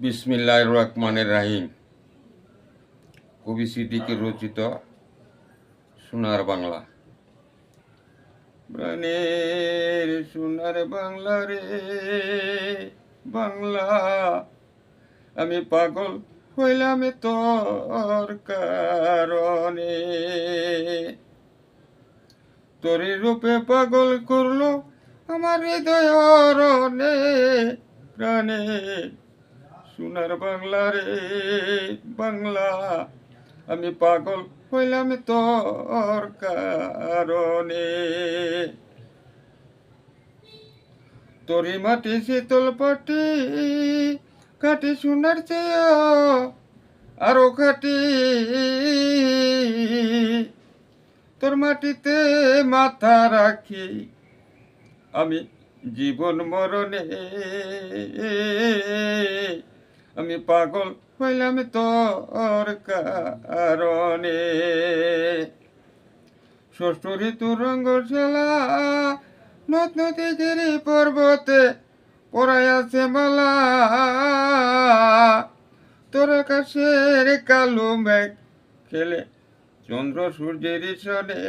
বিসমিল্লাহ রহমানের রাহিম। কবি সিদ্দিকের রচিত সোনার বাংলা। প্রাণের সোনার বাংলা রে, বাংলা, আমি পাগল হইলাম তোর কারণে। তোরে রূপে পাগল করল আমার হৃদয় প্রাণে। সোনার বাংলা রে, বাংলা। আমি পাগল হইলাম তোর কারণে। তোরি মাটি শীতল পাটি কাটি সোনার চেয়ে, আরও খাটি। তোর মাটিতে মাথা রাখি, আমি জীবন মরণে। আমি পাগল হইলাম তোর কারণে। ষষ্ঠ ঋতু রঙ্গশালা নদ নদী গিরি পর্বতে পড়াই আছে মালা। তোর আকাশের কালো মেঘ খেলে চন্দ্র সূর্যের সনে